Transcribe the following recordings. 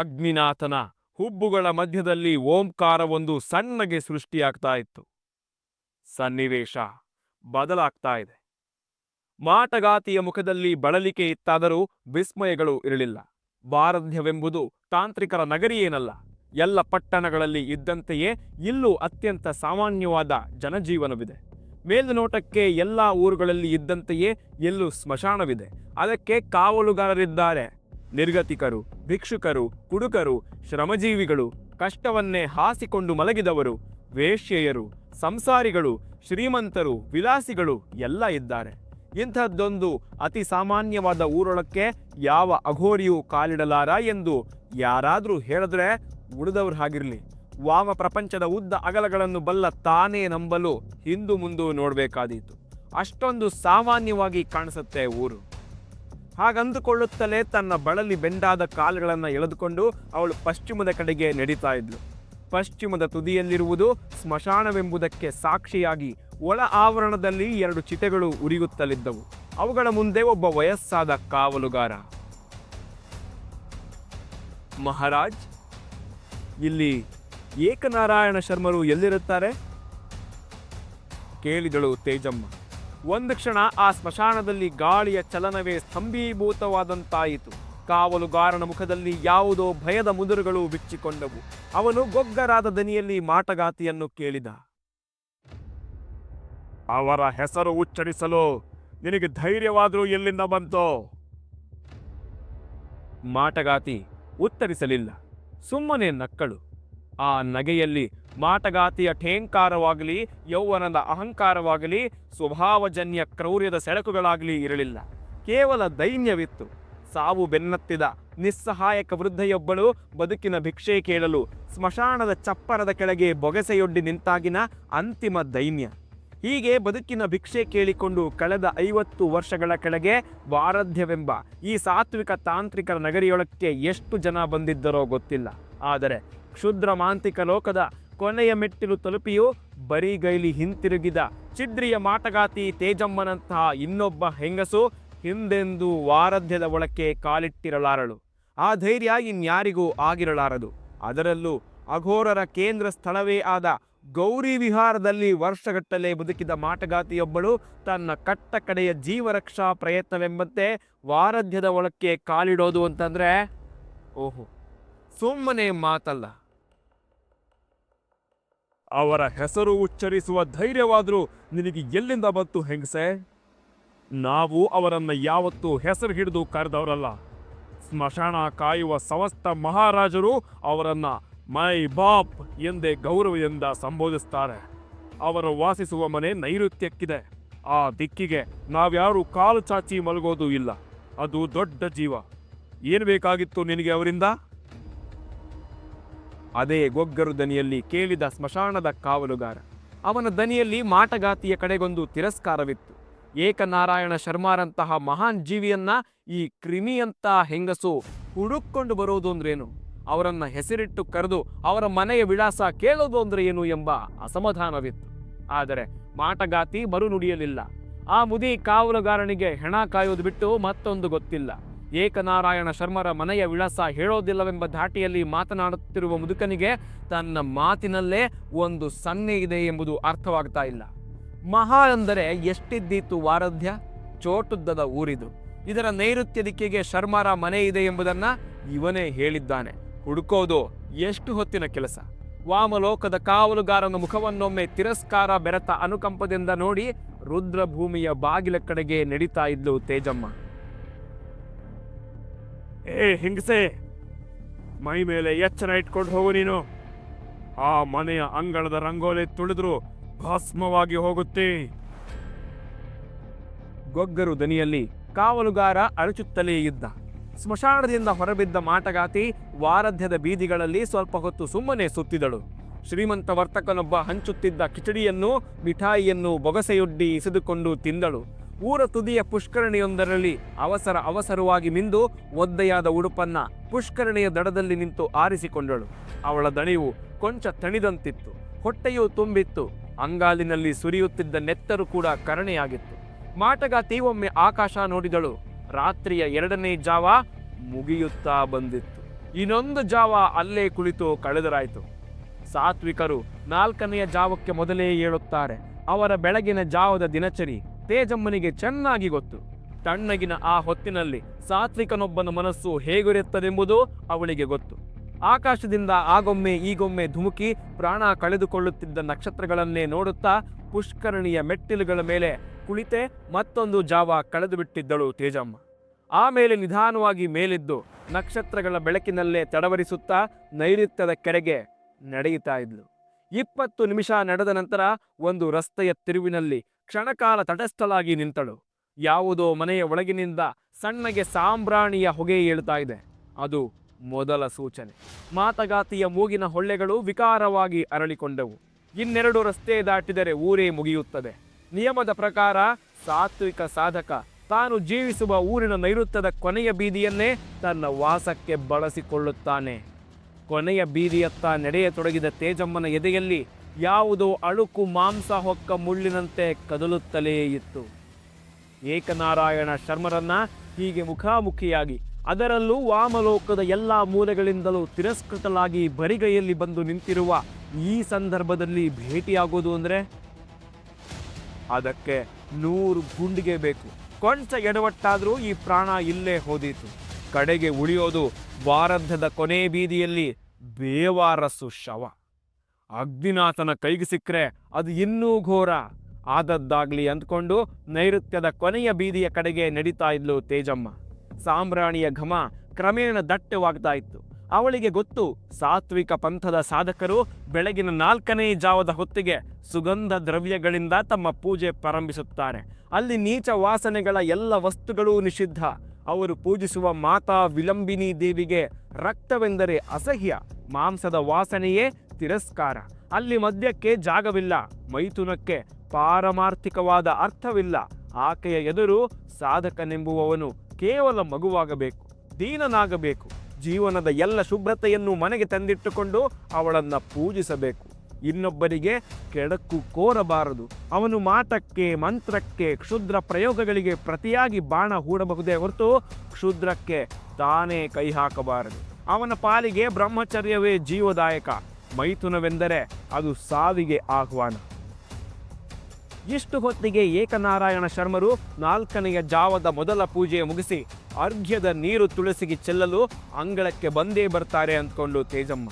ಅಗ್ನಿನಾಥನ ಹುಬ್ಬುಗಳ ಮಧ್ಯದಲ್ಲಿ ಓಂಕಾರವೊಂದು ಸಣ್ಣಗೆ ಸೃಷ್ಟಿಯಾಗ್ತಾ ಇತ್ತು. ಸನ್ನಿವೇಶ ಬದಲಾಗ್ತಾ ಇದೆ. ಮಾಟಗಾತಿಯ ಮುಖದಲ್ಲಿ ಬಳಲಿಕೆ ಇತ್ತಾದರೂ ವಿಸ್ಮಯಗಳು ಇರಲಿಲ್ಲ. ಬಾರಧ್ಯವೆಂಬುದು ತಾಂತ್ರಿಕರ ನಗರಿಯೇನಲ್ಲ. ಎಲ್ಲ ಪಟ್ಟಣಗಳಲ್ಲಿ ಇದ್ದಂತೆಯೇ ಇಲ್ಲೂ ಅತ್ಯಂತ ಸಾಮಾನ್ಯವಾದ ಜನಜೀವನವಿದೆ. ಮೇಲ್ನೋಟಕ್ಕೆ ಎಲ್ಲ ಊರುಗಳಲ್ಲಿ ಇದ್ದಂತೆಯೇ ಎಲ್ಲೂ ಸ್ಮಶಾನವಿದೆ. ಅದಕ್ಕೆ ಕಾವಲುಗಾರರಿದ್ದಾರೆ. ನಿರ್ಗತಿಕರು, ಭಿಕ್ಷುಕರು, ಕುಡುಕರು, ಶ್ರಮಜೀವಿಗಳು ಕಷ್ಟವನ್ನೇ ಹಾಸಿಕೊಂಡು ಮಲಗಿದವರು, ವೇಶ್ಯೆಯರು, ಸಂಸಾರಿಗಳು, ಶ್ರೀಮಂತರು, ವಿಲಾಸಿಗಳು ಎಲ್ಲ ಇದ್ದಾರೆ. ಇಂಥದ್ದೊಂದು ಅತಿ ಸಾಮಾನ್ಯವಾದ ಊರೊಳಕ್ಕೆ ಯಾವ ಅಘೋರಿಯೂ ಕಾಲಿಡಲಾರ ಎಂದು ಯಾರಾದರೂ ಹೇಳಿದ್ರೆ ಉಳಿದವ್ರು ಹಾಗಿರಲಿ. ವಾಮ ಪ್ರಪಂಚದ ಉದ್ದ ಅಗಲಗಳನ್ನು ಬಲ್ಲ ತಾನೇ ನಂಬಲು ಹಿಂದು ಮುಂದು ನೋಡಬೇಕಾದೀತು. ಅಷ್ಟೊಂದು ಸಾಮಾನ್ಯವಾಗಿ ಕಾಣಿಸುತ್ತೆ ಊರು. ಹಾಗಂದುಕೊಳ್ಳುತ್ತಲೇ ತನ್ನ ಬಳಲಿ ಬೆಂಡಾದ ಕಾಲುಗಳನ್ನು ಎಳೆದುಕೊಂಡು ಅವಳು ಪಶ್ಚಿಮದ ಕಡೆಗೆ ನಡೀತಾ ಇದ್ಲು. ಪಶ್ಚಿಮದ ತುದಿಯಲ್ಲಿರುವುದು ಸ್ಮಶಾನವೆಂಬುದಕ್ಕೆ ಸಾಕ್ಷಿಯಾಗಿ ಒಳ ಆವರಣದಲ್ಲಿ ಎರಡು ಚಿತೆಗಳು ಉರಿಯುತ್ತಲಿದ್ದವು. ಅವುಗಳ ಮುಂದೆ ಒಬ್ಬ ವಯಸ್ಸಾದ ಕಾವಲುಗಾರ. ಮಹಾರಾಜ್, ಇಲ್ಲಿ ಏಕನಾರಾಯಣ ಶರ್ಮರು ಎಲ್ಲಿರುತ್ತಾರೆ? ಕೇಳಿದಳು ತೇಜಮ್ಮ. ಒಂದು ಕ್ಷಣ ಆ ಸ್ಮಶಾನದಲ್ಲಿ ಗಾಳಿಯ ಚಲನವೇ ಸ್ತಂಭೀಭೂತವಾದಂತಾಯಿತು ಕಾವಲುಗಾರನ ಮುಖದಲ್ಲಿ ಯಾವುದೋ ಭಯದ ಮುದುರುಗಳು ಬಿಚ್ಚಿಕೊಂಡವು. ಅವನು ಗೊಗ್ಗರಾದ ದನಿಯಲ್ಲಿ ಮಾಟಗಾತಿಯನ್ನು ಕೇಳಿದ. ಅವರ ಹೆಸರು ಉಚ್ಚರಿಸಲು ನಿನಗೆ ಧೈರ್ಯವಾದರೂ ಎಲ್ಲಿಂದ ಬಂತೋ? ಮಾಟಗಾತಿ, ಉತ್ತರಿಸಲಿಲ್ಲ. ಸುಮ್ಮನೆ ನಕ್ಕಳು. ಆ ನಗೆಯಲ್ಲಿ ಮಾಟಗಾತಿಯ ಠೇಂಕಾರವಾಗಲಿ, ಯೌವನದ ಅಹಂಕಾರವಾಗಲಿ, ಸ್ವಭಾವಜನ್ಯ ಕ್ರೌರ್ಯದ ಸೆಳಕುಗಳಾಗಲಿ ಇರಲಿಲ್ಲ. ಕೇವಲ ದೈನ್ಯವಿತ್ತು. ಸಾವು ಬೆನ್ನತ್ತಿದ ನಿಸ್ಸಹಾಯಕ ವೃದ್ಧೆಯೊಬ್ಬಳು ಬದುಕಿನ ಭಿಕ್ಷೆ ಕೇಳಲು ಸ್ಮಶಾನದ ಚಪ್ಪರದ ಕೆಳಗೆ ಬೊಗಸೆಯೊಡ್ಡಿ ನಿಂತಾಗಿನ ಅಂತಿಮ ದೈನ್ಯ. ಹೀಗೆ ಬದುಕಿನ ಭಿಕ್ಷೆ ಕೇಳಿಕೊಂಡು ಕಳೆದ ಐವತ್ತು ವರ್ಷಗಳ ಕೆಳಗೆ ವಾರಧ್ಯವೆಂಬ ಈ ಸಾತ್ವಿಕ ತಾಂತ್ರಿಕರ ನಗರಿಯೊಳಕ್ಕೆ ಎಷ್ಟು ಜನ ಬಂದಿದ್ದರೋ ಗೊತ್ತಿಲ್ಲ. ಆದರೆ ಕ್ಷುದ್ರ ಮಾಂತಿಕ ಲೋಕದ ಕೊನೆಯ ಮೆಟ್ಟಿಲು ತಲುಪಿಯೂ ಬರಿಗೈಲಿ ಹಿಂತಿರುಗಿದ ಚಿದ್ರಿಯ ಮಾಟಗಾತಿ ತೇಜಮ್ಮನಂತಹ ಇನ್ನೊಬ್ಬ ಹೆಂಗಸು ಹಿಂದೆಂದು ವಾರಧ್ಯದ ಒಳಕ್ಕೆ ಕಾಲಿಟ್ಟಿರಲಾರಳು. ಆ ಧೈರ್ಯ ಇನ್ಯಾರಿಗೂ ಆಗಿರಲಾರದು. ಅದರಲ್ಲೂ ಅಘೋರರ ಕೇಂದ್ರ ಸ್ಥಳವೇ ಆದ ಗೌರಿ ವಿಹಾರದಲ್ಲಿ ವರ್ಷಗಟ್ಟಲೆ ಬದುಕಿದ ಮಾಟಗಾತಿಯೊಬ್ಬಳು ತನ್ನ ಕಟ್ಟ ಕಡೆಯ ಜೀವರಕ್ಷಾ ಪ್ರಯತ್ನವೆಂಬಂತೆ ವಾರಧ್ಯದ ಒಳಕ್ಕೆ ಕಾಲಿಡೋದು ಅಂತಂದ್ರೆ, ಓಹೋ, ಸುಮ್ಮನೆ ಮಾತಲ್ಲ. ಅವರ ಹೆಸರು ಉಚ್ಚರಿಸುವ ಧೈರ್ಯವಾದರೂ ನಿನಗೆ ಎಲ್ಲಿಂದ ಬಂತು ಹೆಂಗಸೆ? ನಾವು ಅವರನ್ನು ಯಾವತ್ತೂ ಹೆಸರು ಹಿಡಿದು ಕರೆದವರಲ್ಲ. ಸ್ಮಶಾನ ಕಾಯುವ ಸಮಸ್ತ ಮಹಾರಾಜರು ಅವರನ್ನು ಮೈ ಬಾಪ್ ಎಂದೇ ಗೌರವದಿಂದ ಸಂಬೋಧಿಸ್ತಾರೆ. ಅವರು ವಾಸಿಸುವ ಮನೆ ನೈಋತ್ಯಕ್ಕಿದೆ. ಆ ದಿಕ್ಕಿಗೆ ನಾವ್ಯಾರು ಕಾಲು ಚಾಚಿ ಮಲಗೋದು ಇಲ್ಲ. ಅದು ದೊಡ್ಡ ಜೀವ. ಏನು ಬೇಕಾಗಿತ್ತು ನಿನಗೆ ಅವರಿಂದ? ಅದೇ ಗೊಗ್ಗರು ದನಿಯಲ್ಲಿ ಕೇಳಿದ ಸ್ಮಶಾನದ ಕಾವಲುಗಾರ. ಅವನ ದನಿಯಲ್ಲಿ ಮಾಟಗಾತಿಯ ಕಡೆಗೊಂದು ತಿರಸ್ಕಾರವಿತ್ತು. ಏಕನಾರಾಯಣ ಶರ್ಮಾರಂತಹ ಮಹಾನ್ ಜೀವಿಯನ್ನ ಈ ಕ್ರಿಮಿಯಂತ ಹೆಂಗಸು ಹುಡುಕೊಂಡು ಬರೋದು ಅಂದ್ರೇನು ಅವರನ್ನ ಹೆಸರಿಟ್ಟು ಕರೆದು ಅವರ ಮನೆಯ ವಿಳಾಸ ಕೇಳೋದು ಅಂದ್ರೆ ಏನು ಎಂಬ ಅಸಮಾಧಾನವಿತ್ತು. ಆದರೆ ಮಾಟಗಾತಿ ಮರುನುಡಿಯಲಿಲ್ಲ ಆ ಮುದಿ ಕಾವಲುಗಾರನಿಗೆ ಹೆಣ ಕಾಯೋದು ಬಿಟ್ಟು ಮತ್ತೊಂದು ಗೊತ್ತಿಲ್ಲ. ಏಕನಾರಾಯಣ ಶರ್ಮರ ಮನೆಯ ವಿಳಾಸ ಹೇಳೋದಿಲ್ಲವೆಂಬ ಧಾಟಿಯಲ್ಲಿ ಮಾತನಾಡುತ್ತಿರುವ ಮುದುಕನಿಗೆ ತನ್ನ ಮಾತಿನಲ್ಲೇ ಒಂದು ಸನ್ನೆ ಇದೆ ಎಂಬುದು ಅರ್ಥವಾಗ್ತಾ ಇಲ್ಲ. ಮಹಾ ಅಂದರೆ ಎಷ್ಟಿದ್ದೀತು ವಾರಧ್ಯ? ಚೋಟುದ್ದದ ಊರಿದು. ಇದರ ನೈಋತ್ಯ ದಿಕ್ಕಿಗೆ ಶರ್ಮರ ಮನೆ ಇದೆ ಎಂಬುದನ್ನ ಇವನೇ ಹೇಳಿದ್ದಾನೆ. ಹುಡುಕೋದು ಎಷ್ಟು ಹೊತ್ತಿನ ಕೆಲಸ? ವಾಮಲೋಕದ ಕಾವಲುಗಾರನ ಮುಖವನ್ನೊಮ್ಮೆ ತಿರಸ್ಕಾರ ಬೆರೆತ ಅನುಕಂಪದಿಂದ ನೋಡಿ ರುದ್ರಭೂಮಿಯ ಬಾಗಿಲ ಕಡೆಗೆ ನಡೀತಾ ಇದ್ಲು ತೇಜಮ್ಮ. ಏ ಹಿಂಗಸೆ, ಮೈ ಮೇಲೆ ಎಚ್ಚರ ಇಟ್ಕೊಂಡು ಹೋಗು ನೀನು. ಆ ಮನೆಯ ಅಂಗಳದ ರಂಗೋಲಿ ತುಳಿದ್ರು ಭಸ್ಮವಾಗಿ ಹೋಗುತ್ತೆ. ಗೊಗ್ಗರು ದನಿಯಲ್ಲಿ ಕಾವಲುಗಾರ ಅರಚುತ್ತಲೇ ಇದ್ದ. ಸ್ಮಶಾನದಿಂದ ಹೊರಬಿದ್ದ ಮಾಟಗಾತಿ ವಾರಧ್ಯದ ಬೀದಿಗಳಲ್ಲಿ ಸ್ವಲ್ಪ ಹೊತ್ತು ಸುಮ್ಮನೆ ಸುತ್ತಿದಳು. ಶ್ರೀಮಂತ ವರ್ತಕನೊಬ್ಬ ಹಂಚುತ್ತಿದ್ದ ಕಿಚಡಿಯನ್ನು, ಮಿಠಾಯಿಯನ್ನು ಬೊಗಸೆಯೊಡ್ಡಿ ಇಸಿದುಕೊಂಡು ತಿಂದಳು. ಊರ ತುದಿಯ ಪುಷ್ಕರಣಿಯೊಂದರಲ್ಲಿ ಅವಸರ ಅವಸರವಾಗಿ ಮಿಂದು ಒದ್ದೆಯಾದ ಉಡುಪನ್ನ ಪುಷ್ಕರಣಿಯ ದಡದಲ್ಲಿ ನಿಂತು ಆರಿಸಿಕೊಂಡಳು. ಅವಳ ದಣಿವು ಕೊಂಚ ತಣಿದಂತಿತ್ತು. ಹೊಟ್ಟೆಯು ತುಂಬಿತ್ತು. ಅಂಗಾಲಿನಲ್ಲಿ ಸುರಿಯುತ್ತಿದ್ದ ನೆತ್ತರು ಕೂಡ ಕರಣೆಯಾಗಿತ್ತು ಮಾಟಗಾತಿ ಒಮ್ಮೆ ಆಕಾಶ ನೋಡಿದಳು. ರಾತ್ರಿಯ ಎರಡನೇ ಜಾವ ಮುಗಿಯುತ್ತಾ ಬಂದಿತ್ತು. ಇನ್ನೊಂದು ಜಾವ ಅಲ್ಲೇ ಕುಳಿತು ಕಳೆದರಾಯಿತು. ಸಾತ್ವಿಕರು ನಾಲ್ಕನೆಯ ಜಾವಕ್ಕೆ ಮೊದಲೇ ಏಳುತ್ತಾರೆ. ಅವರ ಬೆಳಗಿನ ಜಾವದ ದಿನಚರಿ ತೇಜಮ್ಮನಿಗೆ ಚೆನ್ನಾಗಿ ಗೊತ್ತು. ತಣ್ಣಗಿನ ಆ ಹೊತ್ತಿನಲ್ಲಿ ಸಾತ್ವಿಕನೊಬ್ಬನ ಮನಸ್ಸು ಹೇಗಿರುತ್ತದೆಂಬುದು ಅವಳಿಗೆ ಗೊತ್ತು. ಆಕಾಶದಿಂದ ಆಗೊಮ್ಮೆ ಈಗೊಮ್ಮೆ ಧುಮುಕಿ ಪ್ರಾಣ ಕಳೆದುಕೊಳ್ಳುತ್ತಿದ್ದ ನಕ್ಷತ್ರಗಳನ್ನೇ ನೋಡುತ್ತಾ ಪುಷ್ಕರಣಿಯ ಮೆಟ್ಟಿಲುಗಳ ಮೇಲೆ ಕುಳಿತೆ ಮತ್ತೊಂದು ಜಾವ ಕಳೆದು ಬಿಟ್ಟಿದ್ದಳು ತೇಜಮ್ಮ ಆಮೇಲೆ ನಿಧಾನವಾಗಿ ಮೇಲಿದ್ದು ನಕ್ಷತ್ರಗಳ ಬೆಳಕಿನಲ್ಲೇ ತಡವರಿಸುತ್ತಾ ನೈಋತ್ಯದ ಕೆರೆಗೆ ನಡೆಯುತ್ತಾ ಇದ್ಲು. ಇಪ್ಪತ್ತು ನಿಮಿಷ ನಡೆದ ನಂತರ ಒಂದು ರಸ್ತೆಯ ತಿರುವಿನಲ್ಲಿ ಕ್ಷಣಕಾಲ ತಟಸ್ಥಳಾಗಿ ನಿಂತಳು. ಯಾವುದೋ ಮನೆಯ ಒಳಗಿನಿಂದ ಸಣ್ಣಗೆ ಸಾಂಬ್ರಾಣಿಯ ಹೊಗೆ ಏಳ್ತಾ ಇದೆ. ಅದು ಮೊದಲ ಸೂಚನೆ. ಮಾತಗಾತಿಯ ಮೂಗಿನ ಹೊಳ್ಳೆಗಳು ವಿಕಾರವಾಗಿ ಅರಳಿಕೊಂಡವು. ಇನ್ನೆರಡು ರಸ್ತೆ ದಾಟಿದರೆ ಊರೇ ಮುಗಿಯುತ್ತದೆ. ನಿಯಮದ ಪ್ರಕಾರ ಸಾತ್ವಿಕ ಸಾಧಕ ತಾನು ಜೀವಿಸುವ ಊರಿನ ನೈಋತ್ಯದ ಕೊನೆಯ ಬೀದಿಯನ್ನೇ ತನ್ನ ವಾಸಕ್ಕೆ ಬಳಸಿಕೊಳ್ಳುತ್ತಾನೆ. ಕೊನೆಯ ಬೀದಿಯತ್ತ ನಡೆಯತೊಡಗಿದ ತೇಜಮ್ಮನ ಎದೆಯಲ್ಲಿ ಯಾವುದೋ ಅಳುಕು ಮಾಂಸ ಹೊಕ್ಕ ಮುಳ್ಳಿನಂತೆ ಕದಲುತ್ತಲೇ ಇತ್ತು. ಏಕನಾರಾಯಣ ಶರ್ಮರನ್ನ ಹೀಗೆ ಮುಖಾಮುಖಿಯಾಗಿ ಅದರಲ್ಲೂ ವಾಮಲೋಕದ ಎಲ್ಲ ಮೂಲೆಗಳಿಂದಲೂ ತಿರಸ್ಕೃತಲಾಗಿ ಬರಿಗೈಯಲ್ಲಿ ಬಂದು ನಿಂತಿರುವ ಈ ಸಂದರ್ಭದಲ್ಲಿ ಭೇಟಿಯಾಗೋದು ಅಂದರೆ? ಅದಕ್ಕೆ ನೂರು ಗುಂಡಿಗೆ ಬೇಕು. ಕೊಂಚ ಎಡವಟ್ಟಾದರೂ ಈ ಪ್ರಾಣ ಇಲ್ಲೇ ಹೋದೀತು. ಕಡೆಗೆ ಉಳಿಯೋದು ವಾರಂಧ್ಯದ ಕೊನೆ ಬೀದಿಯಲ್ಲಿ ಬೇವಾರಸು ಶವ. ಅಗ್ನಿನಾಥನ ಕೈಗೆ ಸಿಕ್ಕರೆ ಅದು ಇನ್ನೂ ಘೋರ. ಆದದ್ದಾಗ್ಲಿ ಅಂದ್ಕೊಂಡು ನೈಋತ್ಯದ ಕೊನೆಯ ಬೀದಿಯ ಕಡೆಗೆ ನಡೀತಾ ಇದ್ಲು ತೇಜಮ್ಮ. ಸಾಮ್ರಾಣಿಯ ಘಮ ಕ್ರಮೇಣ ದಟ್ಟವಾಗ್ತಾ ಇತ್ತು. ಅವಳಿಗೆ ಗೊತ್ತು, ಸಾತ್ವಿಕ ಪಂಥದ ಸಾಧಕರು ಬೆಳಗಿನ ನಾಲ್ಕನೇ ಜಾವದ ಹೊತ್ತಿಗೆ ಸುಗಂಧ ದ್ರವ್ಯಗಳಿಂದ ತಮ್ಮ ಪೂಜೆ ಪ್ರಾರಂಭಿಸುತ್ತಾರೆ. ಅಲ್ಲಿ ನೀಚ ವಾಸನೆಗಳ ಎಲ್ಲ ವಸ್ತುಗಳೂ ನಿಷಿದ್ಧ. ಅವರು ಪೂಜಿಸುವ ಮಾತಾ ವಿಲಂಬಿನಿ ದೇವಿಗೆ ರಕ್ತವೆಂದರೆ ಅಸಹ್ಯ. ಮಾಂಸದ ವಾಸನೆಯೇ ತಿರಸ್ಕಾರ. ಅಲ್ಲಿ ಮದ್ಯಕ್ಕೆ ಜಾಗವಿಲ್ಲ. ಮೈಥುನಕ್ಕೆ ಪಾರಮಾರ್ಥಿಕವಾದ ಅರ್ಥವಿಲ್ಲ. ಆಕೆಯ ಎದುರು ಸಾಧಕನೆಂಬುವವನು ಕೇವಲ ಮಗುವಾಗಬೇಕು, ದೀನನಾಗಬೇಕು, ಜೀವನದ ಎಲ್ಲ ಶುಭ್ರತೆಯನ್ನು ಮನೆಗೆ ತಂದಿಟ್ಟುಕೊಂಡು ಅವಳನ್ನ ಪೂಜಿಸಬೇಕು. ಇನ್ನೊಬ್ಬರಿಗೆ ಕೆಡಕು ಕೋರಬಾರದು. ಅವನು ಮಾಟಕ್ಕೆ, ಮಂತ್ರಕ್ಕೆ, ಕ್ಷುದ್ರ ಪ್ರಯೋಗಗಳಿಗೆ ಪ್ರತಿಯಾಗಿ ಬಾಣ ಹೂಡಬಹುದೇ ಹೊರತು ಕ್ಷುದ್ರಕ್ಕೆ ತಾನೇ ಕೈ ಹಾಕಬಾರದು. ಅವನ ಪಾಲಿಗೆ ಬ್ರಹ್ಮಚರ್ಯವೇ ಜೀವದಾಯಕ. ಮೈಥುನವೆಂದರೆ ಅದು ಸಾವಿಗೆ ಆಹ್ವಾನ. ಇಷ್ಟು ಹೊತ್ತಿಗೆ ಏಕನಾರಾಯಣ ಶರ್ಮರು ನಾಲ್ಕನೆಯ ಜಾವದ ಮೊದಲ ಪೂಜೆ ಮುಗಿಸಿ ಅರ್ಘ್ಯದ ನೀರು ತುಳಸಿಗೆ ಚೆಲ್ಲಲು ಅಂಗಳಕ್ಕೆ ಬಂದೇ ಬರ್ತಾರೆ ಅಂದ್ಕೊಂಡು ತೇಜಮ್ಮ.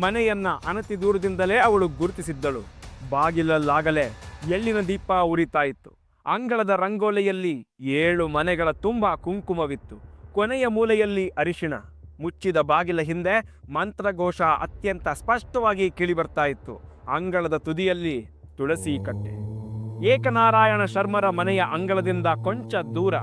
ಮನೆಯನ್ನ ಅನತಿ ದೂರದಿಂದಲೇ ಅವಳು ಗುರುತಿಸಿದ್ದಳು. ಬಾಗಿಲಲ್ಲಾಗಲೇ ಎಳ್ಳಿನ ದೀಪ ಉರಿತಾ ಇತ್ತು. ಅಂಗಳದ ರಂಗೋಲೆಯಲ್ಲಿ ಏಳು ಮನೆಗಳ ತುಂಬ ಕುಂಕುಮವಿತ್ತು. ಕೊನೆಯ ಮೂಲೆಯಲ್ಲಿ ಅರಿಶಿಣ. ಮುಚ್ಚಿದ ಬಾಗಿಲ ಹಿಂದೆ ಮಂತ್ರಘೋಷ ಅತ್ಯಂತ ಸ್ಪಷ್ಟವಾಗಿ ಕೇಳಿಬರ್ತಾ ಇತ್ತು. ಅಂಗಳದ ತುದಿಯಲ್ಲಿ ತುಳಸಿ ಕಟ್ಟೆ. ಏಕನಾರಾಯಣ ಶರ್ಮರ ಮನೆಯ ಅಂಗಳದಿಂದ ಕೊಂಚ ದೂರ.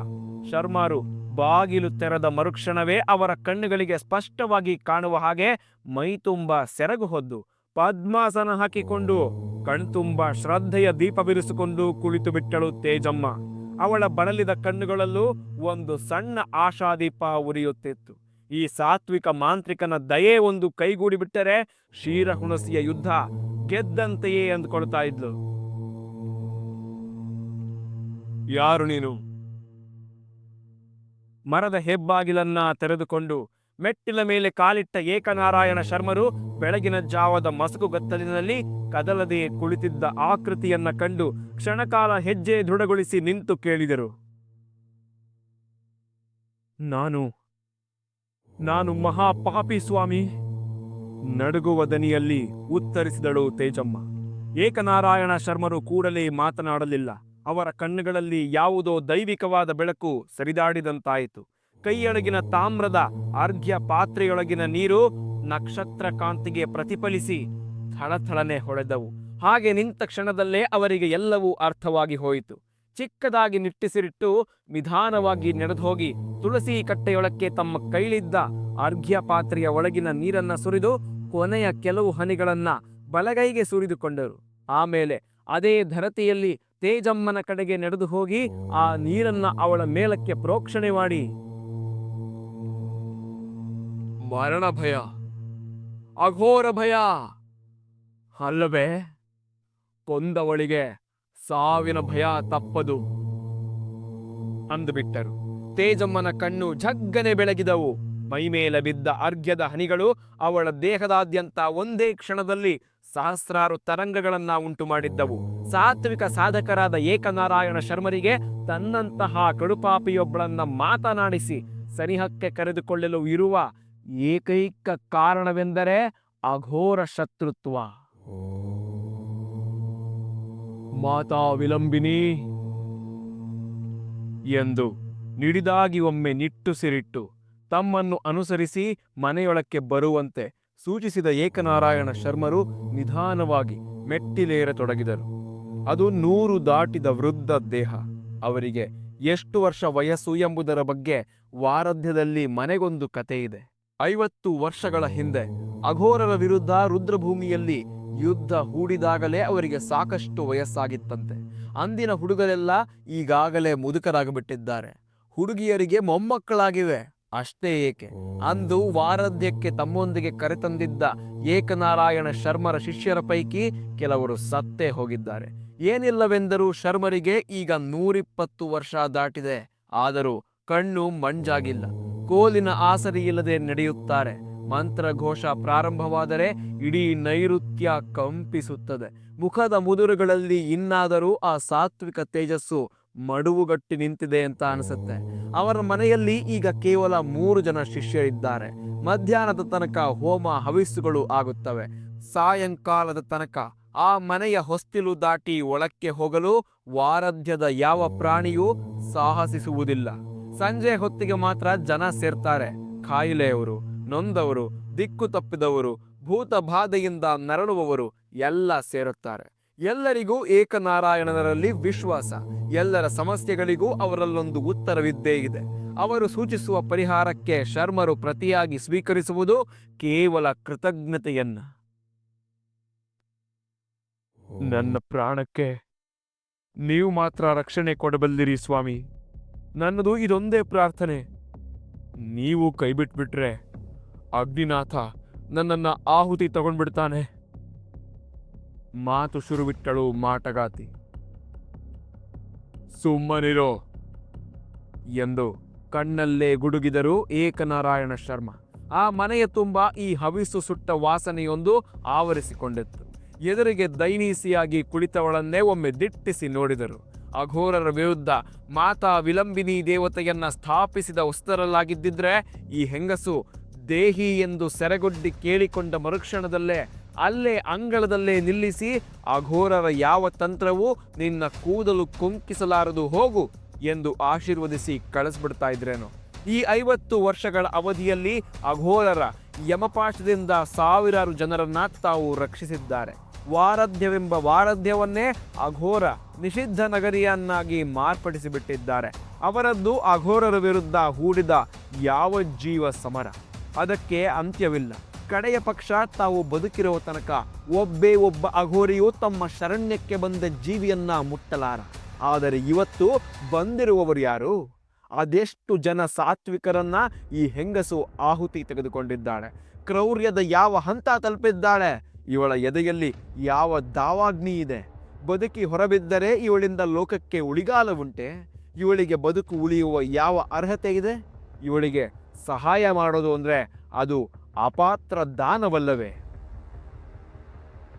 ಶರ್ಮರು ಬಾಗಿಲು ತೆರೆದ ಮರುಕ್ಷಣವೇ ಅವರ ಕಣ್ಣುಗಳಿಗೆ ಸ್ಪಷ್ಟವಾಗಿ ಕಾಣುವ ಹಾಗೆ ಮೈತುಂಬ ಸೆರಗು ಹೊದ್ದು. ಪದ್ಮಾಸನ ಹಾಕಿಕೊಂಡು ಕಣ್ತುಂಬ ಶ್ರದ್ಧೆಯ ದೀಪ ಬಿರಿಸಿಕೊಂಡು ಕುಳಿತು ಬಿಟ್ಟಳು ತೇಜಮ್ಮ. ಅವಳ ಬಳಲಿದ ಕಣ್ಣುಗಳಲ್ಲೂ ಒಂದು ಸಣ್ಣ ಆಶಾದೀಪ ಉರಿಯುತ್ತಿತ್ತು. ಈ ಸಾತ್ವಿಕ ಮಾಂತ್ರಿಕನ ದಯೆ ಒಂದು ಕೈಗೂಡಿ ಬಿಟ್ಟರೆ ಕ್ಷೀರಹುಣಸಿಯ ಯುದ್ಧ ಗೆದ್ದಂತೆಯೇ ಅಂದ್ಕೊಳ್ತಾ ಇದ್ಲು. ಯಾರು ನೀನು? ಮರದ ಹೆಬ್ಬಾಗಿಲನ್ನ ತೆರೆದುಕೊಂಡು ಮೆಟ್ಟಿಲ ಮೇಲೆ ಕಾಲಿಟ್ಟ ಏಕನಾರಾಯಣ ಶರ್ಮರು ಬೆಳಗಿನ ಜಾವದ ಮಸಕು ಗತ್ತಲಿನಲ್ಲಿ ಕದಲದೆ ಕುಳಿತಿದ್ದ ಆಕೃತಿಯನ್ನ ಕಂಡು ಕ್ಷಣಕಾಲ ಹೆಜ್ಜೆ ದೃಢಗೊಳಿಸಿ ನಿಂತು ಕೇಳಿದರು. ನಾನು ನಾನು ಮಹಾಪಾಪಿ ಸ್ವಾಮಿ. ನಡುಗುವ ದನಿಯಲ್ಲಿ ಉತ್ತರಿಸಿದಳು ತೇಜಮ್ಮ. ಏಕನಾರಾಯಣ ಶರ್ಮರು ಕೂಡಲೇ ಮಾತನಾಡಲಿಲ್ಲ. ಅವರ ಕಣ್ಣುಗಳಲ್ಲಿ ಯಾವುದೋ ದೈವಿಕವಾದ ಬೆಳಕು ಸರಿದಾಡಿದಂತಾಯಿತು. ಕೈಯೊಳಗಿನ ತಾಮ್ರದ ಅರ್ಘ್ಯ ಪಾತ್ರೆಯೊಳಗಿನ ನೀರು ನಕ್ಷತ್ರ ಕಾಂತಿಗೆ ಪ್ರತಿಫಲಿಸಿ ಥಳಥಳನೆ ಹೊಳೆದವು. ಹಾಗೆ ನಿಂತ ಕ್ಷಣದಲ್ಲೇ ಅವರಿಗೆ ಎಲ್ಲವೂ ಅರ್ಥವಾಗಿ ಹೋಯಿತು. ಚಿಕ್ಕದಾಗಿ ನಿಟ್ಟಿಸಿರಿಟ್ಟು ನಿಧಾನವಾಗಿ ನಡೆದುಹೋಗಿ ತುಳಸಿ ಕಟ್ಟೆಯೊಳಕ್ಕೆ ತಮ್ಮ ಕೈಲಿದ್ದ ಅರ್ಘ್ಯ ಪಾತ್ರೆಯ ಒಳಗಿನ ನೀರನ್ನ ಸುರಿದು ಕೊನೆಯ ಕೆಲವು ಹನಿಗಳನ್ನ ಬಲಗೈಗೆ ಸುರಿದುಕೊಂಡರು. ಆಮೇಲೆ ಅದೇ ಧರತಿಯಲ್ಲಿ ತೇಜಮ್ಮನ ಕಡೆಗೆ ನಡೆದು ಹೋಗಿ ಆ ನೀರನ್ನ ಅವಳ ಮೇಲಕ್ಕೆ ಪ್ರೋಕ್ಷಣೆ ಮಾಡಿ. ಮರಣ ಭಯ, ಅಘೋರ ಭಯ. ಅಲ್ಲವೇ, ಕೊಂದವಳಿಗೆ ಸಾವಿನ ಭಯ ತಪ್ಪದು. ಅಂದುಬಿಟ್ಟರು. ತೇಜಮ್ಮನ ಕಣ್ಣು ಜಗ್ಗನೆ ಬೆಳಗಿದವು. ಮೈಮೇಲೆ ಬಿದ್ದ ಅರ್ಘ್ಯದ ಹನಿಗಳು ಅವಳ ದೇಹದಾದ್ಯಂತ ಒಂದೇ ಕ್ಷಣದಲ್ಲಿ ಸಹಸ್ರಾರು ತರಂಗಗಳನ್ನ ಉಂಟು ಮಾಡಿದ್ದವು ಸಾತ್ವಿಕ ಸಾಧಕರಾದ ಏಕನಾರಾಯಣ ಶರ್ಮರಿಗೆ ತನ್ನಂತಹ ಕಡುಪಾಪಿಯೊಬ್ಬಳನ್ನ ಮಾತನಾಡಿಸಿ ಸನಿಹಕ್ಕೆ ಕರೆದುಕೊಳ್ಳಲು ಇರುವ ಏಕೈಕ ಕಾರಣವೆಂದರೆ ಅಘೋರ ಶತ್ರುತ್ವ. ಮಾತಾ ವಿಲಂಬಿನಿ ಎಂದು ನಿಡಿದಾಗಿ ಒಮ್ಮೆ ನಿಟ್ಟುಸಿರಿಟ್ಟು ತಮ್ಮನ್ನು ಅನುಸರಿಸಿ ಮನೆಯೊಳಕ್ಕೆ ಬರುವಂತೆ ಸೂಚಿಸಿದ ಏಕನಾರಾಯಣ ಶರ್ಮರು ನಿಧಾನವಾಗಿ ಮೆಟ್ಟಿಲೇರತೊಡಗಿದರು ಅದು ನೂರು ದಾಟಿದ ವೃದ್ಧ ದೇಹ. ಅವರಿಗೆ ಎಷ್ಟು ವರ್ಷ ವಯಸ್ಸು ಎಂಬುದರ ಬಗ್ಗೆ ವಾರಧ್ಯದಲ್ಲಿ ಮನೆಗೊಂದು ಕಥೆಯಿದೆ. ಐವತ್ತು ವರ್ಷಗಳ ಹಿಂದೆ ಅಘೋರರ ವಿರುದ್ಧ ರುದ್ರಭೂಮಿಯಲ್ಲಿ ಯುದ್ಧ ಹೂಡಿದಾಗಲೇ ಅವರಿಗೆ ಸಾಕಷ್ಟು ವಯಸ್ಸಾಗಿತ್ತಂತೆ. ಅಂದಿನ ಹುಡುಗರೆಲ್ಲ ಈಗಾಗಲೇ ಮುದುಕರಾಗಿಬಿಟ್ಟಿದ್ದಾರೆ. ಹುಡುಗಿಯರಿಗೆ ಮೊಮ್ಮಕ್ಕಳಾಗಿವೆ, ಅಷ್ಟೇ ಏಕೆ? ಅಂದು ವಾರಧ್ಯಕ್ಕೆ ತಮ್ಮೊಂದಿಗೆ ಕರೆತಂದಿದ್ದ ಏಕನಾರಾಯಣ ಶರ್ಮರ ಶಿಷ್ಯರ ಪೈಕಿ ಕೆಲವರು ಸತ್ತೇ ಹೋಗಿದ್ದಾರೆ. ಏನಿಲ್ಲವೆಂದರೂ ಶರ್ಮರಿಗೆ ಈಗ ನೂರಿಪ್ಪತ್ತು ವರ್ಷ ದಾಟಿದೆ, ಆದರೂ ಕಣ್ಣು ಮಂಜಾಗಿಲ್ಲ. ಕೋಲಿನ ಆಸರಿ ಇಲ್ಲದೆ ನಡೆಯುತ್ತಾರೆ. ಮಂತ್ರಘೋಷ ಪ್ರಾರಂಭವಾದರೆ ಇಡೀ ನೈಋತ್ಯ ಕಂಪಿಸುತ್ತದೆ. ಮುಖದ ಮುದುರುಗಳಲ್ಲಿ ಇನ್ನಾದರೂ ಆ ಸಾತ್ವಿಕ ತೇಜಸ್ಸು ಮಡುವುಗಟ್ಟಿ ನಿಂತಿದೆ ಅಂತ ಅನಿಸುತ್ತೆ. ಅವರ ಮನೆಯಲ್ಲಿ ಈಗ ಕೇವಲ ಮೂರು ಜನ ಶಿಷ್ಯರಿದ್ದಾರೆ. ಮಧ್ಯಾಹ್ನದ ತನಕ ಹೋಮ ಹವಿಸ್ಸುಗಳು ಆಗುತ್ತವೆ. ಸಾಯಂಕಾಲದ ತನಕ ಆ ಮನೆಯ ಹೊಸ್ತಿಲು ದಾಟಿ ಒಳಕ್ಕೆ ಹೋಗಲು ವಾರಧ್ಯದ ಯಾವ ಪ್ರಾಣಿಯೂ ಸಾಹಸಿಸುವುದಿಲ್ಲ. ಸಂಜೆ ಹೊತ್ತಿಗೆ ಮಾತ್ರ ಜನ ಸೇರ್ತಾರೆ. ಕಾಯಿಲೆಯವರು. ನೊಂದವರು, ದಿಕ್ಕು ತಪ್ಪಿದವರು ಭೂತ ಬಾಧೆಯಿಂದ ನರಳುವವರು ಎಲ್ಲ ಸೇರುತ್ತಾರೆ. ಎಲ್ಲರಿಗೂ ಏಕನಾರಾಯಣನರಲ್ಲಿ ವಿಶ್ವಾಸ. ಎಲ್ಲರ ಸಮಸ್ಯೆಗಳಿಗೂ ಅವರಲ್ಲೊಂದು ಉತ್ತರವಿದ್ದೇ ಇದೆ. ಅವರು ಸೂಚಿಸುವ ಪರಿಹಾರಕ್ಕೆ ಶರ್ಮರು ಪ್ರತಿಯಾಗಿ ಸ್ವೀಕರಿಸುವುದು ಕೇವಲ ಕೃತಜ್ಞತೆಯನ್ನ. ನನ್ನ ಪ್ರಾಣಕ್ಕೆ ನೀವು ಮಾತ್ರ ರಕ್ಷಣೆ ಕೊಡಬಲ್ಲಿರಿ ಸ್ವಾಮಿ. ನನ್ನದು ಇದೊಂದೇ ಪ್ರಾರ್ಥನೆ. ನೀವು ಕೈಬಿಟ್ಬಿಟ್ರೆ ಅಗ್ನಿನಾಥ ನನ್ನನ್ನ ಆಹುತಿ ತಗೊಂಡ್ಬಿಡ್ತಾನೆ. ಮಾತು ಶುರುವಿಟ್ಟಳು ಮಾಟಗಾತಿ. ಸುಮ್ಮನಿರೋ ಎಂದು ಕಣ್ಣಲ್ಲೇ ಗುಡುಗಿದರು ಏಕನಾರಾಯಣ ಶರ್ಮ. ಆ ಮನೆಯ ತುಂಬ ಈ ಹವಿಸು ಸುಟ್ಟ ವಾಸನೆಯೊಂದು ಆವರಿಸಿಕೊಂಡಿತ್ತು. ಎದುರಿಗೆ ದೈನೀಸಿಯಾಗಿ ಕುಳಿತವಳನ್ನೇ ಒಮ್ಮೆ ದಿಟ್ಟಿಸಿ ನೋಡಿದರು. ಅಘೋರರ ವಿರುದ್ಧ ಮಾತಾ ವಿಲಂಬಿನಿ ದೇವತೆಯನ್ನ ಸ್ಥಾಪಿಸಿದ ಉಸ್ತರಲ್ಲಾಗಿದ್ದಿದ್ರೆ ಈ ಹೆಂಗಸು ದೇಹಿ ಎಂದು ಸೆರೆಗೊಡ್ಡಿ ಕೇಳಿಕೊಂಡ ಮರುಕ್ಷಣದಲ್ಲೇ ಅಲ್ಲೇ ಅಂಗಳದಲ್ಲೇ ನಿಲ್ಲಿಸಿ ಅಘೋರರ ಯಾವ ತಂತ್ರವೂ ನಿನ್ನ ಕೂದಲು ಕುಂಕಿಸಲಾರದು ಹೋಗು ಎಂದು ಆಶೀರ್ವದಿಸಿ ಕಳಿಸ್ಬಿಡ್ತಾ ಇದ್ರೇನು. ಈ ಐವತ್ತು ವರ್ಷಗಳ ಅವಧಿಯಲ್ಲಿ ಅಘೋರರ ಯಮಪಾಶದಿಂದ ಸಾವಿರಾರು ಜನರನ್ನ ತಾವು ರಕ್ಷಿಸಿದ್ದಾರೆ. ವಾರಧ್ಯವೆಂಬ ವಾರಧ್ಯವನ್ನೇ ಅಘೋರ ನಿಷಿದ್ಧ ನಗರಿಯನ್ನಾಗಿ ಮಾರ್ಪಡಿಸಿಬಿಟ್ಟಿದ್ದಾರೆ. ಅವರದ್ದು ಅಘೋರರ ವಿರುದ್ಧ ಹೂಡಿದ ಯಾವ ಜೀವ ಸಮರ. ಅದಕ್ಕೆ ಅಂತ್ಯವಿಲ್ಲ. ಕಡೆಯ ಪಕ್ಷ ತಾವು ಬದುಕಿರುವ ತನಕ ಒಬ್ಬೇ ಒಬ್ಬ ಅಘೋರಿಯು ತಮ್ಮ ಶರಣ್ಯಕ್ಕೆ ಬಂದ ಜೀವಿಯನ್ನ ಮುಟ್ಟಲಾರ. ಆದರೆ ಇವತ್ತು ಬಂದಿರುವವರು ಯಾರು? ಅದೆಷ್ಟು ಜನ ಸಾತ್ವಿಕರನ್ನ ಈ ಹೆಂಗಸು ಆಹುತಿ ತೆಗೆದುಕೊಂಡಿದ್ದಾಳೆ? ಕ್ರೌರ್ಯದ ಯಾವ ಹಂತ ತಲುಪಿದ್ದಾಳೆ? ಇವಳ ಎದೆಯಲ್ಲಿ ಯಾವ ದಾವಾಗ್ನಿ ಇದೆ? ಬದುಕಿ ಹೊರಬಿದ್ದರೆ ಇವಳಿಂದ ಲೋಕಕ್ಕೆ ಉಳಿಗಾಲವುಂಟೆ ಇವಳಿಗೆ ಬದುಕು ಉಳಿಯುವ ಯಾವ ಅರ್ಹತೆ ಇದೆ? ಇವಳಿಗೆ ಸಹಾಯ ಮಾಡೋದು ಅಂದರೆ ಅದು ಅಪಾತ್ರ ದಾನವಲ್ಲವೇ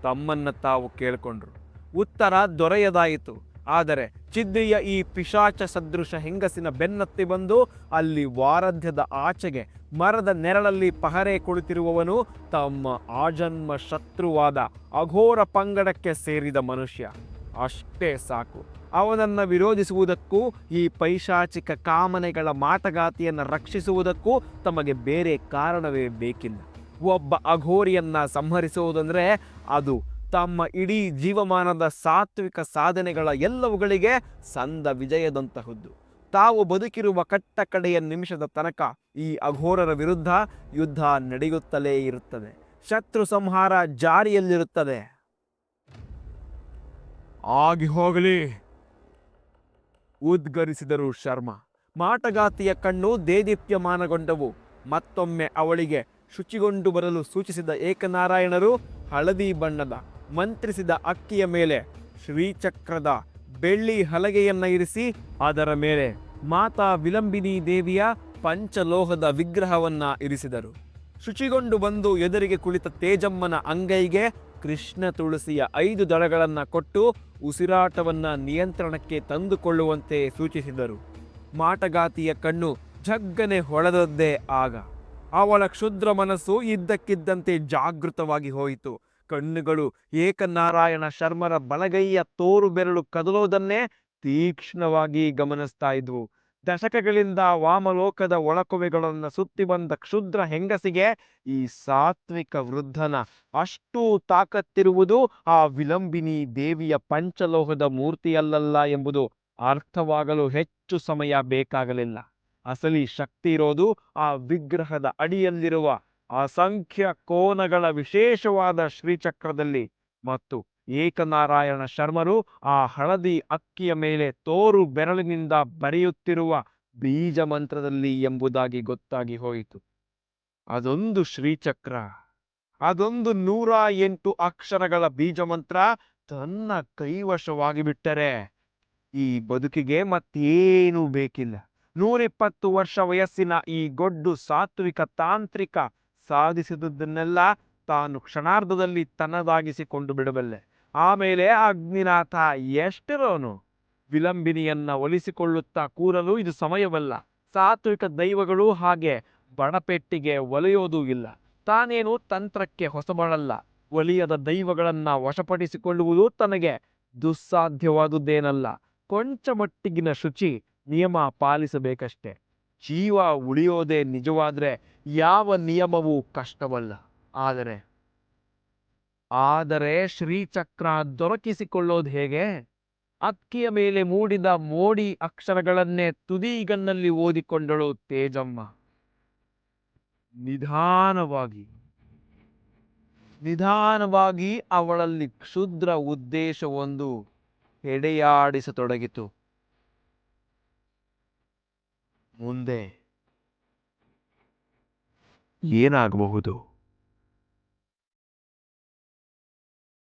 ತಮ್ಮನ್ನ ತಾವು ಕೇಳಿಕೊಂಡ್ರು. ಉತ್ತರ ದೊರೆಯದಾಯಿತು. ಆದರೆ ಚಿದ್ರಿಯ ಈ ಪಿಶಾಚ ಸದೃಶ ಹೆಂಗಸಿನ ಬೆನ್ನತ್ತಿ ಬಂದು ಅಲ್ಲಿ ವಾರಧ್ಯದ ಆಚೆಗೆ ಮರದ ನೆರಳಲ್ಲಿ ಪಹರೆ ಕುಳಿತಿರುವವನು ತಮ್ಮ ಆಜನ್ಮ ಶತ್ರುವಾದ ಅಘೋರ ಪಂಗಡಕ್ಕೆ ಸೇರಿದ ಮನುಷ್ಯ. ಅಷ್ಟೇ ಸಾಕು. ಅವನನ್ನು ವಿರೋಧಿಸುವುದಕ್ಕೂ, ಈ ಪೈಶಾಚಿಕ ಕಾಮನೆಗಳ ಮಾಟಗಾತಿಯನ್ನು ರಕ್ಷಿಸುವುದಕ್ಕೂ ತಮಗೆ ಬೇರೆ ಕಾರಣವೇ ಬೇಕಿಲ್ಲ. ಒಬ್ಬ ಅಘೋರಿಯನ್ನ ಸಂಹರಿಸುವುದಂದ್ರೆ ಅದು ತಮ್ಮ ಇಡೀ ಜೀವಮಾನದ ಸಾತ್ವಿಕ ಸಾಧನೆಗಳ ಎಲ್ಲವುಗಳಿಗೆ ಸಂದ ವಿಜಯದಂತಹದ್ದು. ತಾವು ಬದುಕಿರುವ ಕಟ್ಟ ಕಡೆಯ ನಿಮಿಷದ ತನಕ ಈ ಅಘೋರರ ವಿರುದ್ಧ ಯುದ್ಧ ನಡೆಯುತ್ತಲೇ ಇರುತ್ತದೆ. ಶತ್ರು ಸಂಹಾರ ಜಾರಿಯಲ್ಲಿರುತ್ತದೆ. ಆಗಿ ಹೋಗಲಿ. ಉದ್ಗರಿಸಿದರು ಶರ್ಮ. ಮಾಟಗಾತಿಯ ಕಣ್ಣು ದೇದೀಪ್ಯಮಾನಗೊಂಡವು. ಮತ್ತೊಮ್ಮೆ ಅವಳಿಗೆ ಶುಚಿಗೊಂಡು ಬರಲು ಸೂಚಿಸಿದ ಏಕನಾರಾಯಣರು ಹಳದಿ ಬಣ್ಣದ, ಮಂತ್ರಿಸಿದ ಅಕ್ಕಿಯ ಮೇಲೆ ಶ್ರೀಚಕ್ರದ ಬೆಳ್ಳಿ ಹಲಗೆಯನ್ನ ಇರಿಸಿ ಅದರ ಮೇಲೆ ಮಾತಾ ವಿಲಂಬಿನಿ ದೇವಿಯ ಪಂಚಲೋಹದ ವಿಗ್ರಹವನ್ನ ಇರಿಸಿದರು. ಶುಚಿಗೊಂಡು ಬಂದು ಎದುರಿಗೆ ಕುಳಿತ ತೇಜಮ್ಮನ ಅಂಗೈಗೆ ಕೃಷ್ಣ ತುಳಸಿಯ ಐದು ದಳಗಳನ್ನು ಕೊಟ್ಟು ಉಸಿರಾಟವನ್ನ ನಿಯಂತ್ರಣಕ್ಕೆ ತಂದುಕೊಳ್ಳುವಂತೆ ಸೂಚಿಸಿದರು. ಮಾಟಗಾತಿಯ ಕಣ್ಣು ಜಗ್ಗನೆ ಹೊಳೆದದ್ದೇ ಆಗ. ಅವಳ ಕ್ಷುದ್ರ ಮನಸ್ಸು ಇದ್ದಕ್ಕಿದ್ದಂತೆ ಜಾಗೃತವಾಗಿ ಹೋಯಿತು. ಕಣ್ಣುಗಳು ಏಕನಾರಾಯಣ ಶರ್ಮರ ಬಲಗೈಯ ತೋರು ಬೆರಳು ಕದಲೋದನ್ನೇ ತೀಕ್ಷ್ಣವಾಗಿ ಗಮನಿಸ್ತಾ ಇದ್ವು. ದಶಕಗಳಿಂದ ವಾಮಲೋಕದ ಒಳಕುವೆಗಳನ್ನು ಸುತ್ತಿ ಬಂದ ಕ್ಷುದ್ರ ಹೆಂಗಸಿಗೆ ಈ ಸಾತ್ವಿಕ ವೃದ್ಧನ ಅಷ್ಟು ತಾಕತ್ತಿರುವುದು ಆ ವಿಲಂಬಿನಿ ದೇವಿಯ ಪಂಚಲೋಹದ ಮೂರ್ತಿಯಲ್ಲಲ್ಲ ಎಂಬುದು ಅರ್ಥವಾಗಲು ಹೆಚ್ಚು ಸಮಯ ಬೇಕಾಗಲಿಲ್ಲ. ಅಸಲಿ ಶಕ್ತಿ ಇರೋದು ಆ ವಿಗ್ರಹದ ಅಡಿಯಲ್ಲಿರುವ ಅಸಂಖ್ಯ ಕೋನಗಳ ವಿಶೇಷವಾದ ಶ್ರೀಚಕ್ರದಲ್ಲಿ ಮತ್ತು ಏಕನಾರಾಯಣ ಶರ್ಮರು ಆ ಹಳದಿ ಅಕ್ಕಿಯ ಮೇಲೆ ತೋರು ಬೆರಳಿನಿಂದ ಬರೆಯುತ್ತಿರುವ ಬೀಜ ಮಂತ್ರದಲ್ಲಿ ಎಂಬುದಾಗಿ ಗೊತ್ತಾಗಿ ಹೋಯಿತು. ಅದೊಂದು ಶ್ರೀಚಕ್ರ, ಅದೊಂದು ನೂರ ಎಂಟು ಅಕ್ಷರಗಳ ಬೀಜ ಮಂತ್ರ ತನ್ನ ಕೈವಶವಾಗಿ ಬಿಟ್ಟರೆ ಈ ಬದುಕಿಗೆ ಮತ್ತೇನೂ ಬೇಕಿಲ್ಲ. ನೂರಿಪ್ಪತ್ತು ವರ್ಷ ವಯಸ್ಸಿನ ಈ ಗೊಡ್ಡು ಸಾತ್ವಿಕ ತಾಂತ್ರಿಕ ಸಾಧಿಸಿದುದನ್ನೆಲ್ಲ ತಾನು ಕ್ಷಣಾರ್ಧದಲ್ಲಿ ತನ್ನದಾಗಿಸಿಕೊಂಡು ಬಿಡಬಲ್ಲೆ. ಆಮೇಲೆ ಅಗ್ನಿನಾಥ ಎಷ್ಟಿರೋನು ವಿಲಂಬಿನಿಯನ್ನ ಒಲಿಸಿಕೊಳ್ಳುತ್ತಾ ಕೂರಲು ಇದು ಸಮಯವಲ್ಲ. ಸಾತ್ವಿಕ ದೈವಗಳು ಹಾಗೆ ಬಣಪೆಟ್ಟಿಗೆ ಒಲೆಯೋದೂ ಇಲ್ಲ. ತಾನೇನು ತಂತ್ರಕ್ಕೆ ಹೊಸಬಳಲ್ಲ. ಒಲಿಯದ ದೈವಗಳನ್ನ ವಶಪಡಿಸಿಕೊಳ್ಳುವುದು ತನಗೆ ದುಸ್ಸಾಧ್ಯವಾದುದೇನಲ್ಲ ಕೊಂಚ ಮಟ್ಟಿಗಿನ ಶುಚಿ ನಿಯಮ ಪಾಲಿಸಬೇಕಷ್ಟೆ. ಜೀವ ಉಳಿಯೋದೇ ನಿಜವಾದ್ರೆ ಯಾವ ನಿಯಮವೂ ಕಷ್ಟವಲ್ಲ. ಆದರೆ ಆದರೆ ಶ್ರೀಚಕ್ರ ದೊರಕಿಸಿಕೊಳ್ಳೋದು ಹೇಗೆ? ಅಕ್ಕಿಯ ಮೇಲೆ ಮೂಡಿದ ಮೋಡಿ ಅಕ್ಷರಗಳನ್ನೇ ತುದಿಗನ್ನಲ್ಲಿ ಓದಿಕೊಂಡಳು ತೇಜಮ್ಮ. ನಿಧಾನವಾಗಿ ನಿಧಾನವಾಗಿ ಅವಳಲ್ಲಿ ಕ್ಷುದ್ರ ಉದ್ದೇಶವೊಂದು ಹೆಡೆಯಾಡಿಸತೊಡಗಿತು. ಮುಂದೆ ಏನಾಗಬಹುದು?